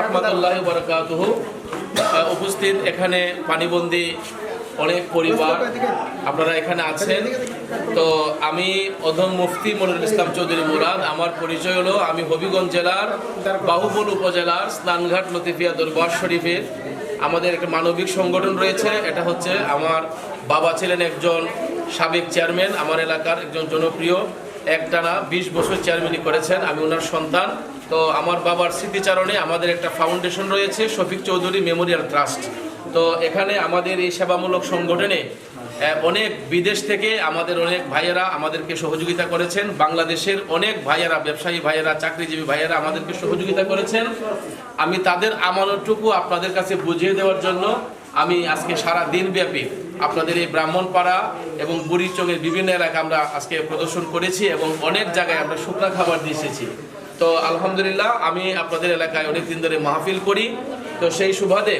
রহমতুল্লাহ বরকাতুহ। উপস্থিত এখানে পানিবন্দি অনেক পরিবার আপনারা এখানে আছেন। তো আমি অধম মুফতি মনিরুল ইসলাম চৌধুরী মুরাদ। আমার পরিচয় হলো, আমি হবিগঞ্জ জেলার বাহুবল উপজেলার স্নানঘাট লতিফিয়া দরবার শরীফের আমাদের একটা মানবিক সংগঠন রয়েছে। এটা হচ্ছে আমার বাবা ছিলেন একজন সাবেক চেয়ারম্যান। আমার এলাকার একজন জনপ্রিয়। একটানা বিশ বছর চেয়ারম্যানই করেছেন। আমি ওনার সন্তান। তো আমার বাবার স্মৃতিচারণে আমাদের একটা ফাউন্ডেশন রয়েছে, শফিক চৌধুরী মেমোরিয়াল ট্রাস্ট। তো এখানে আমাদের এই সেবামূলক সংগঠনে অনেক বিদেশ থেকে আমাদের অনেক ভাইয়েরা আমাদেরকে সহযোগিতা করেছেন। বাংলাদেশের অনেক ভাইয়েরা, ব্যবসায়ী ভাইয়েরা, চাকরিজীবী ভাইয়েরা আমাদেরকে সহযোগিতা করেছেন। আমি তাদের আমানতটুকু আপনাদের কাছে বুঝিয়ে দেওয়ার জন্য আমি আজকে সারা দিন ব্যাপী আপনাদের এই ব্রাহ্মণপাড়া এবং বুড়িচকের বিভিন্ন এলাকা আমরা আজকে প্রদর্শন করেছি এবং অনেক জায়গায় আমরা শুকনা খাবার দিয়ে এসেছি। তো আলহামদুলিল্লাহ, আমি আপনাদের এলাকায় অনেক দিন ধরে মাহফিল করি। তো সেই সুবাদে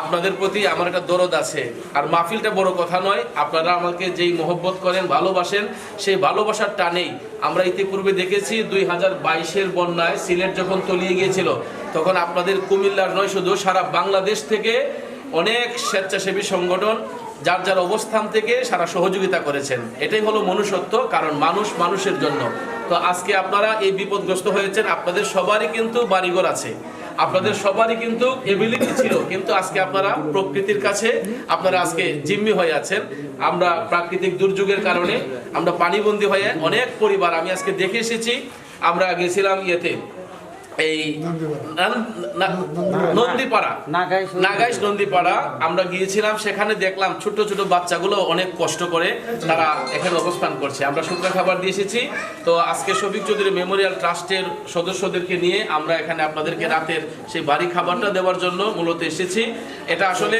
আপনাদের প্রতি আমার একটা দরদ আছে। আর মাহফিলটা বড় কথা নয়, আপনারা আমাকে যেই মহব্বত করেন, ভালোবাসেন, সেই ভালোবাসার টানেই আমরা ইতিপূর্বে দেখেছি দুই হাজার বাইশের বন্যায় সিলেট যখন তলিয়ে গিয়েছিল, তখন আপনাদের কুমিল্লার নয় শুধু, সারা বাংলাদেশ থেকে অনেক স্বেচ্ছাসেবী সংগঠন যার যার অবস্থান থেকে সারা সহযোগিতা করেছেন। এটাই হলো মনুষ্যত্ব, কারণ মানুষ মানুষের জন্য। তো আজকে আপনারা এই বিপদগ্রস্ত হয়েছেন, আপনাদের সবারই কিন্তু বাড়িঘর আছে। আপনাদের সবারই কিন্তু এবিলিটি ছিল, কিন্তু আজকে আপনারা প্রকৃতির কাছে, আপনারা আজকে জিম্মি হয়ে আছেন। আমরা প্রাকৃতিক দুর্যোগের কারণে আমরা পানিবন্দী হয়ে অনেক পরিবার, আমি আজকে দেখে এসেছি, আমরা গেছিলাম ইয়েতে এই নন্দীপাড়া। নাগাইশ নন্দীপাড়া। আমরা গিয়েছিলাম সেখানে দেখলাম ছোট ছোট বাচ্চাগুলো অনেক কষ্ট করে তারা এখানে অবস্থান করছে। আমরা শুকনো খাবার দিয়ে এসেছি। তো আজকে শফিক চৌধুরী মেমোরিয়াল ট্রাস্টের সদস্যদেরকে নিয়ে আমরা এখানে আপনাদেরকে রাতের সেই বাড়ি খাবারটা দেওয়ার জন্য মূলত এসেছি। এটা আসলে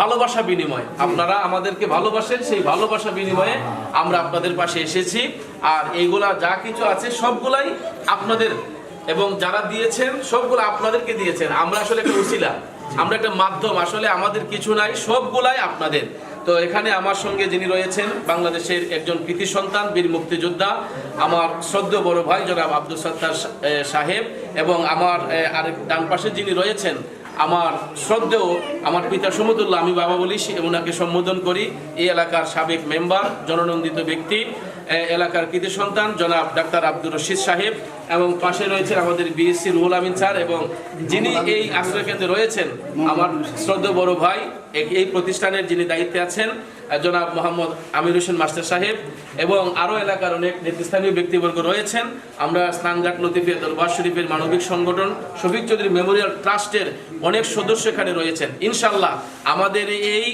ভালোবাসা বিনিময়। আপনারা আমাদেরকে ভালোবাসেন সেই ভালোবাসা বিনিময়ে আমরা আপনাদের পাশে এসেছি। আর এইগুলা যা কিছু আছে সবগুলাই আপনাদের এবং যারা দিয়েছেন, সবগুলো আপনাদেরকে দিয়েছেন। আমরা আসলে একটা উসিলা। আমরা একটা মাধ্যম। আসলে আমাদের কিছু নাই, সবগুলাই আপনাদের। তো এখানে আমার সঙ্গে যিনি রয়েছেন, বাংলাদেশের একজন কৃতি সন্তান, বীর মুক্তিযোদ্ধা, আমার শ্রদ্ধ বড় ভাই জনাব আব্দুল সত্তার সাহেব এবং আমার আরেক ডান পাশে যিনি রয়েছেন, আমার শ্রদ্ধেয়, আমার পিতা সমতুল্লাহ, আমি বাবা বলি ওনাকে সম্বোধন করি। এই এলাকার সাবেক মেম্বার, জননন্দিত ব্যক্তি। এলাকার কৃতি সন্তান, জনাব ডাক্তার আব্দুর রশিদ সাহেব এবং পাশে রয়েছেন আমাদের বিএসসি রুহুল আমিন স্যার এবং যিনি এই আশ্রয় কেন্দ্রে রয়েছেন, আমার শ্রদ্ধেয় বড় ভাই, এই প্রতিষ্ঠানের যিনি দায়িত্বে আছেন জনাব মোহাম্মদ আমির হোসেন মাস্টার সাহেব এবং আরও এলাকার অনেক নেতৃস্থানীয় ব্যক্তিবর্গ রয়েছেন। আমরা স্নানঘাট, লতিফিয়া দরবার শরীফের মানবিক সংগঠন শফিক চৌধুরী মেমোরিয়াল ট্রাস্টের অনেক সদস্য এখানে রয়েছেন। ইনশাল্লাহ আমাদের এই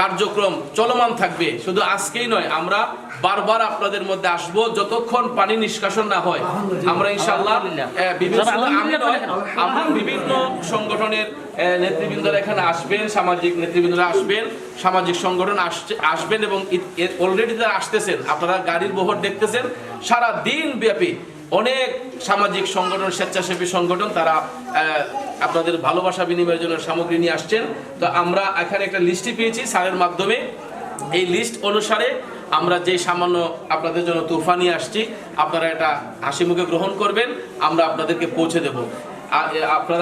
কার্যক্রম চলমান থাকবে। শুধু আজকেই নয় আমরা বারবার আপনাদের মধ্যে আসব যতক্ষণ পানি নিষ্কাশন না হয়। আমরা ইনশাল্লাহ বিভিন্ন আমরা বিভিন্ন সংগঠনের নেতৃবৃন্দরা এখানে আসবেন সামাজিক নেতৃবৃন্দরা আসবেন সামাজিক সংগঠন আসছে আসবেন এবং অলরেডি তারা আসতেছেন আপনারা গাড়ির বহর দেখতেছেন সারা দিন ব্যাপী অনেক সামাজিক সংগঠন, স্বেচ্ছাসেবী সংগঠন, তারা আপনাদের ভালোবাসা বিনিময়ের জন্য সামগ্রী নিয়ে আসছেন। তো আমরা এখানে একটা লিস্টই পেয়েছি স্যারের মাধ্যমে। এই লিস্ট অনুসারে আমরা যে সামান্য আপনাদের জন্য তুফা নিয়ে আসছি, আপনারা এটা হাসি মুখে গ্রহণ করবেন, আমরা আপনাদেরকে পৌঁছে দেব। আর আপনারা